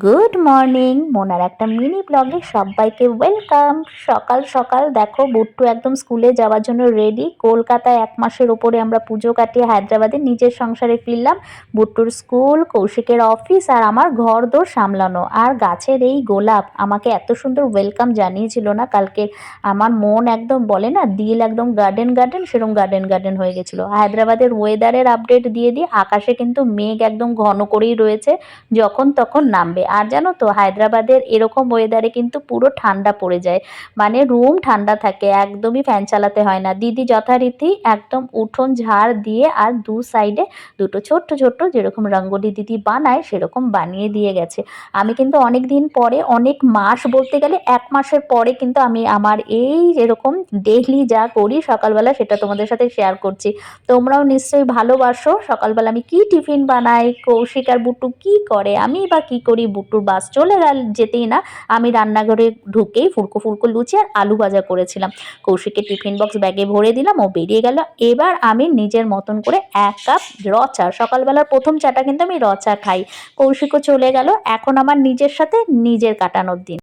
Good morning মোনার একটা mini ব্লগে সবাইকে ওয়েলকাম সকাল সকাল দেখো, বুট্টু একদম স্কুলে যাওয়ার জন্য রেডি কলকাতায় এক মাসের ওপরে আমরা পুজো কাটিয়ে হায়দ্রাবাদে নিজের সংসারে ফিরলাম। বুট্টুর স্কুল কৌশিকের অফিস আর আমার ঘর দোর সামলানো। আর গাছের এই গোলাপ আমাকে এত সুন্দর ওয়েলকাম জানিয়েছিল না, কালকে আমার মন একদম বলে না, দিল একদম গার্ডেন গার্ডেন সেরকম গার্ডেন গার্ডেন হয়ে গেছিল। হায়দ্রাবাদের ওয়েদারের আপডেট দিয়ে দিয়ে আকাশে কিন্তু মেঘ একদম ঘন করেই রয়েছে, যখন তখন নামবে। আর জানো তো, হায়দ্রাবাদের এরকম ওয়েদারে কিন্তু পুরো ঠান্ডা পড়ে যায়। মানে রুম ঠান্ডা থাকে, একদমই ফ্যান চালাতে হয় না। দিদি যথারীতি একদম উঠোন ঝাড় দিয়ে আর দু সাইডে দুটো ছোট্ট ছোট্ট যেরকম রঙ্গোলি দিদি বানায়, সেরকম বানিয়ে দিয়ে গেছে। আমি কিন্তু অনেক দিন পরে, অনেক মাস বলতে গেলে এক মাসের পরে কিন্তু আমি আমার এই যেরকম ডেইলি যা করি, সকালবেলা সেটা তোমাদের সাথে শেয়ার করছি। তোমরাও নিশ্চয়ই ভালোবাসো। সকালবেলা আমি কি টিফিন বানাই, কৌশিক আর বুটু কি করে, আমি বা কি করি বুটুর বাস চলে গেল যেতেই না, আমি রান্নাঘরে ঢুকেই ফুলকো ফুলকো লুচি আর আলু ভাজা করেছিলাম। কৌশিকে টিফিন বক্স ব্যাগে ভরে দিলাম, ও বেরিয়ে গেল। এবার আমি নিজের মতন করে এক কাপ র চা, সকালবেলার প্রথম চাটা কিন্তু আমি র চা খাই। কৌশিকও চলে গেল, এখন আমার নিজের সাথে নিজের কাটানোর দিন।